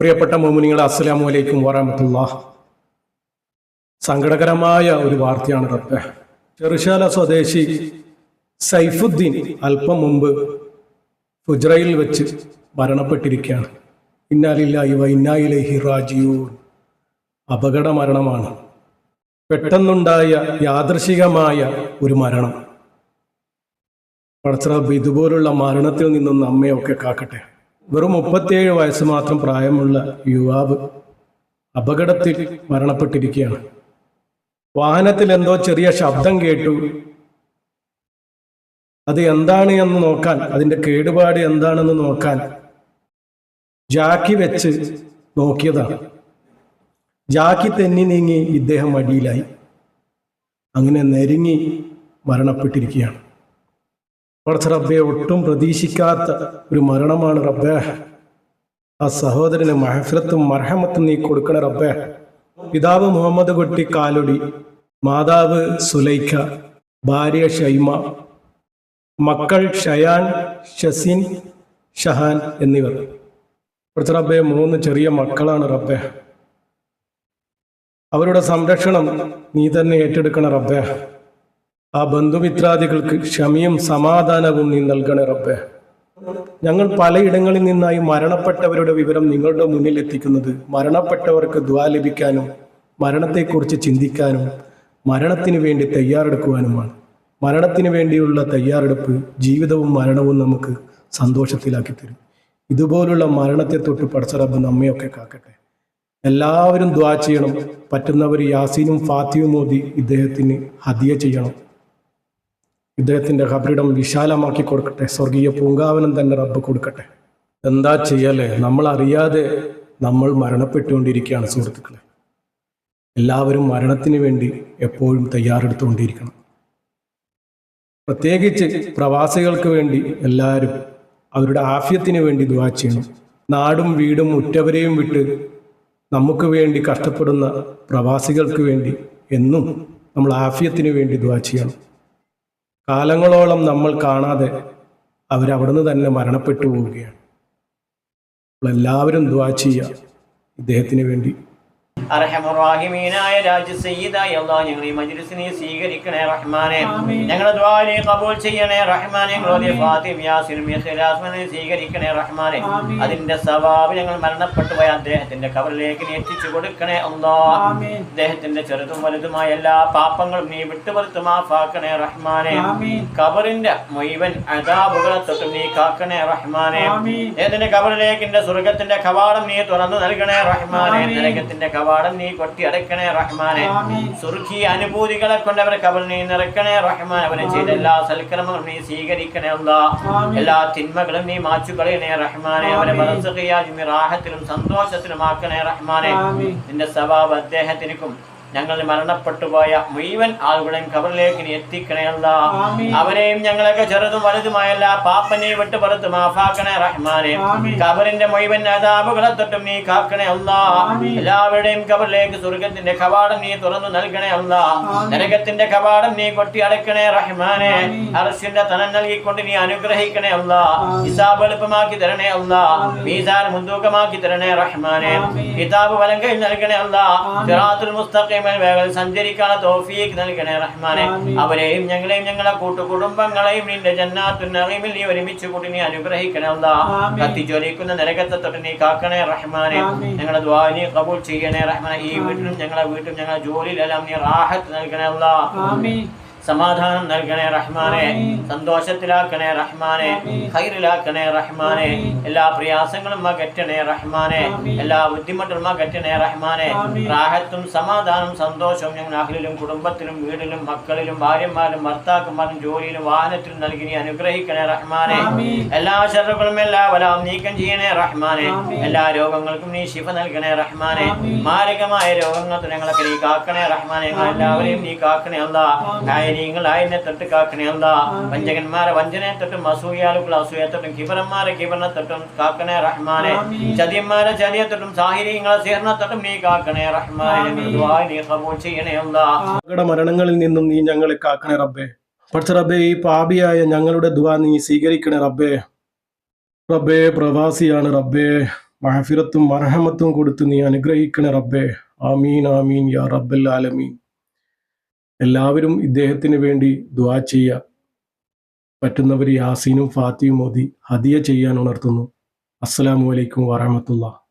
പ്രിയപ്പെട്ട മോമിനിങ്ങൾ അസ്സലാമു അലൈക്കും വറഹമത്തുള്ള സങ്കടകരമായ ഒരു വാർത്തയാണ് ഇതൊക്കെ ചെറുശാല സ്വദേശി സൈഫുദ്ദീൻ അല്പം മുമ്പ് ഫുജ്രയിൽ വെച്ച് മരണപ്പെട്ടിരിക്കുകയാണ്. ഇന്നാലില്ലായി വ ഇന്നായിലെ ഹിറാജിയൂർ അപകട മരണമാണ്. പെട്ടെന്നുണ്ടായ യാദൃശികമായ ഒരു മരണം. പടച്ചറബ് ഇതുപോലുള്ള മരണത്തിൽ നിന്നും നമ്മയൊക്കെ കാക്കട്ടെ. വെറും മുപ്പത്തിയേഴ് വയസ്സ് മാത്രം പ്രായമുള്ള യുവാവ് അപകടത്തിൽ മരണപ്പെട്ടിരിക്കുകയാണ്. വാഹനത്തിൽ എന്തോ ചെറിയ ശബ്ദം കേട്ടു. അത് എന്താണ് എന്ന് നോക്കാൻ അതിന്റെ കേടുപാട് എന്താണെന്ന് നോക്കാൻ ജാക്കി വെച്ച് നോക്കിയതാണ്. ജാക്കി തെന്നി നീങ്ങി ഇദ്ദേഹം അടിയിലായി അങ്ങനെ നെരുങ്ങി മരണപ്പെട്ടിരിക്കുകയാണ്. കുറച്ച് റബ്ബെ ഒട്ടും പ്രതീക്ഷിക്കാത്ത ഒരു മരണമാണ് റബ്ബെ. ആ സഹോദരന് മഹഫിറത്തും മർഹമത്തും നീ കൊടുക്കണ റബ്ബെ. പിതാവ് മുഹമ്മദ് കുട്ടി കാലൊടി മാതാവ് സുലൈഖ ഭാര്യ ഷൈമ മക്കൾ ഷയാൻ ഷസിൻ ഷഹാൻ എന്നിവർ. കുറച്ച് റബ്ബെ മൂന്ന് ചെറിയ മക്കളാണ് റബ്ബെ. അവരുടെ സംരക്ഷണം നീ തന്നെ ഏറ്റെടുക്കണ റബ്ബെ. ആ ബന്ധുമിത്രാദികൾക്ക് ക്ഷമയും സമാധാനവും നീ നൽകണേ റബ്ബെ. ഞങ്ങൾ പലയിടങ്ങളിൽ നിന്നായി മരണപ്പെട്ടവരുടെ വിവരം നിങ്ങളുടെ മുന്നിൽ എത്തിക്കുന്നത് മരണപ്പെട്ടവർക്ക് ദ്വാ ലഭിക്കാനും മരണത്തെക്കുറിച്ച് ചിന്തിക്കാനും മരണത്തിന് വേണ്ടി തയ്യാറെടുക്കുവാനുമാണ്. മരണത്തിന് വേണ്ടിയുള്ള തയ്യാറെടുപ്പ് ജീവിതവും മരണവും നമുക്ക് സന്തോഷത്തിലാക്കി തരും. ഇതുപോലുള്ള മരണത്തെ തൊട്ട് പടച്ചറബ് നമ്മയൊക്കെ കാക്കട്ടെ. എല്ലാവരും ദ്വാ ചെയ്യണം. പറ്റുന്നവർ യാസീനും ഫാത്തിയും മോദി ഇദ്ദേഹത്തിന് ഹദിയ ചെയ്യണം. ഇദ്ദേഹത്തിന്റെ ഖബറിടം വിശാലമാക്കി കൊടുക്കട്ടെ. സ്വർഗീയ പൂങ്കാവനം തന്നെ റബ്ബ് കൊടുക്കട്ടെ. എന്താ ചെയ്യലേ? നമ്മൾ അറിയാതെ നമ്മൾ മരണപ്പെട്ടുകൊണ്ടിരിക്കുകയാണ് സുഹൃത്തുക്കളെ. എല്ലാവരും മരണത്തിന് വേണ്ടി എപ്പോഴും തയ്യാറെടുത്തുകൊണ്ടിരിക്കണം. പ്രത്യേകിച്ച് പ്രവാസികൾക്ക് വേണ്ടി എല്ലാവരും അവരുടെ ആഫ്യത്തിന് വേണ്ടി ദുവാ ചെയ്യണം. നാടും വീടും ഉറ്റവരെയും വിട്ട് നമുക്ക് വേണ്ടി കഷ്ടപ്പെടുന്ന പ്രവാസികൾക്ക് വേണ്ടി എന്നും നമ്മൾ ആഫ്യത്തിന് വേണ്ടി ദുവാ ചെയ്യണം. കാലങ്ങളോളം നമ്മൾ കാണാതെ അവരവിടുന്ന് തന്നെ മരണപ്പെട്ടു പോവുകയാണ്. നമ്മളെല്ലാവരും ദ്വാ ചെയ്യുക. ഇദ്ദേഹത്തിന് വേണ്ടി അർഹമുറാഹിമീനായ രാജ സയ്യിദായ അള്ളാഹ് ഞങ്ങൾ ഈ മജ്ലിസിനെ സ്വീകരിക്കണേ റഹ്മാനെ. ഞങ്ങളുടെ ദ്വാരെ കബൂൽ ചെയ്യണേ റഹ്മാനെ. ഞങ്ങളുടെ ഫാത്തിം യാസിനും ഇഖ്ലാസ്മനെ സ്വീകരിക്കണേ റഹ്മാനെ. അതിന്റെ സവാബ് ഞങ്ങൾ മരണപ്പെട്ടു പോയ അദ്ദേഹത്തിന്റെ കബറിലേക്ക് നീ എത്തിച്ചു കൊടുക്കണേ അള്ളാ അദ്ദേഹത്തിന്റെ ചെറുതും വലുതുമായ എല്ലാ പാപങ്ങളും നീ വിട്ടുപുറത്ത് മാഫാക്കണേ റഹ്മാനെ. കബറിന്റെ മുഴുവൻ അതാബുകളെ തൊട്ടും നീ കാക്കണേ റഹ്മാനെ. ഏതിന്റെ കബറിലേക്ക് സ്വർഗത്തിന്റെ കവാടം നീ തുറന്നു നൽകണേ റഹ്മാനെ. നരകത്തിന്റെ കവാടം നീ കൊട്ടിയടക്കണേ റഹ്മാനെ. സുർഖി അനുഭൂതികളെ കൊണ്ട് അവരെ കബൽ നീ നിറക്കണേ റഹ്മാൻ അവനെ ചെയ്ത എല്ലാ സൽക്രമങ്ങളും നീ സ്വീകരിക്കണേ അല്ലാ എല്ലാ തിന്മകളും നീ മാച്ചു കളയണേ റഹ്മാനെ. അവരെ നീ റാഹത്തിലും സന്തോഷത്തിലും ആക്കണേ റഹ്മാനെ നിന്റെ സവാബ് അദ്ദേഹത്തിനും ഞങ്ങൾ മരണപ്പെട്ടുപോയ മുഴുവൻ ആളുകളെയും കബറിലേക്ക് നീ എത്തിക്കണേ അല്ലാ അവരെയും ഞങ്ങളൊക്കെ ചെറുതും വലുതുമായല്ല. പാപ്പനെ വിട്ട് പുറത്ത് മാഫാക്കണേ റഹ്മാനെ കബറിന്റെ മുഴുവൻ അതാപുകളെ തൊട്ടും നീ കാക്കണേ അല്ലാ. എല്ലാവരുടെയും കബറിലേക്ക് സ്വർഗത്തിന്റെ കവാടം നീ തുറന്നു നൽകണേ അല്ലാ. നരകത്തിന്റെ കവാടം നീ കൊട്ടി അടക്കണേ റഹ്മാനെ അറസിന്റെ തനം നൽകിക്കൊണ്ട് നീ അനുഗ്രഹിക്കണേ അല്ലാ. ഹിസാബ് എളുപ്പമാക്കി തരണേ അല്ലാ. മീസാൻ മുന്തൂക്കമാക്കി തരണേ റഹ്മാനെ. കിതാബ് വലങ്കയിൽ നൽകണേ അല്ലാ. സിറാത്തുൽ മുസ്തഖീമിൽ വേഗം സഞ്ചരിക്കാനുള്ള തോഫീക്ക് നൽകണേ റഹ്മാനെ. അവരെയും ഞങ്ങളെയും ഞങ്ങളെ കൂട്ടുകുടുംബങ്ങളെയും നിന്റെ ജന്നാത്തുൽ നഈമിൽ നീ ഒരുമിച്ച് കൂട്ടി നീ അനുഗ്രഹിക്കണേ അല്ലാ. കത്തിജ്വലിക്കുന്ന നരകത്തെ തൊട്ട് നീ കാക്കണേ റഹ്മാനെ. ഞങ്ങളുടെ ദ്വാ നീ കബൂൽ ചെയ്യണേ റഹ്മാനെ. ഈ വീട്ടിലും ഞങ്ങളെ വീട്ടിലും ഞങ്ങളുടെ ജോലിയിലെല്ലാം നീ റാഹത്ത് നൽകണേ അല്ലാ. സമാധാനം നൽകണേ റഹ്മാനെ സന്തോഷത്തിലാക്കണേ റഹ്മാനെ ഖൈറിലാക്കണേ റഹ്മാനെ എല്ലാ പ്രയാസങ്ങളും അകറ്റണേ റഹ്മാനെ എല്ലാ ബുദ്ധിമുട്ടും അകറ്റണേ റഹ്മാനെ റാഹത്തും സമാധാനം സന്തോഷവും ഞങ്ങൾ അഹ്ലിലും കുടുംബത്തിലും വീടിലും മക്കളിലും ഭാര്യമാരും ഭർത്താക്കന്മാരും ജോലിയിലും വാഹനത്തിലും നൽകി നീ അനുഗ്രഹിക്കണേ റഹ്മാനെ. എല്ലാ ഷറുകളും എല്ലാ വലാം നീക്കം ചെയ്യണേ റഹ്മാനെ. എല്ലാ രോഗങ്ങൾക്കും നീ ശിഫ നൽകണേ റഹ്മാനെ. മാരകമായ രോഗങ്ങൾക്ക് ഞങ്ങളൊക്കെ നീ കാക്കണേ റഹ്മാനെ. ഞങ്ങൾ എല്ലാവരെയും നീ കാക്കണേ അല്ല. ആയതിനെ തൊട്ട് കാക്കണേ അല്ല വഞ്ചകന്മാരെ വഞ്ചനയെ തൊട്ടും അസൂയാലുക്കൾ അസൂയെ തൊട്ടും കിബറന്മാരെ കിബറിനെ തൊട്ടും കാക്കണേ റഹ്മാനെ. ചതിയന്മാരെ ചതിയെ തൊട്ടും സാഹിര്യങ്ങളെ സീർണ തൊട്ടും നീ കാക്കണേ റഹ്മാനെ. നീ കബൂൽ ചെയ്യണേ അല്ല മരണങ്ങളിൽ നിന്നും നീ ഞങ്ങളെ കാക്കണേ റബ്ബേ. പഠിച്ച റബ്ബേ ഈ പാപിയായ ഞങ്ങളുടെ ദുവാ നീ സ്വീകരിക്കണേ റബ്ബേ. റബ്ബേ പ്രവാസിയാണ് റബ്ബേ. മഹഫിറത്തും മർഹമത്തും കൊടുത്ത് നീ അനുഗ്രഹിക്കണേ റബ്ബേ. ആമീൻ ആമീൻ യാ റബ്ബൽ ആലമീൻ. എല്ലാവരും ഇദ്ദേഹത്തിന് വേണ്ടി ദ്വാ ചെയ്യ. പറ്റുന്നവർ യാസീനും ഫാത്തിയും മോദി ഹദിയ ചെയ്യാൻ ഉണർത്തുന്നു. അസ്സലാമു അലൈക്കും വറഹമത്തുള്ള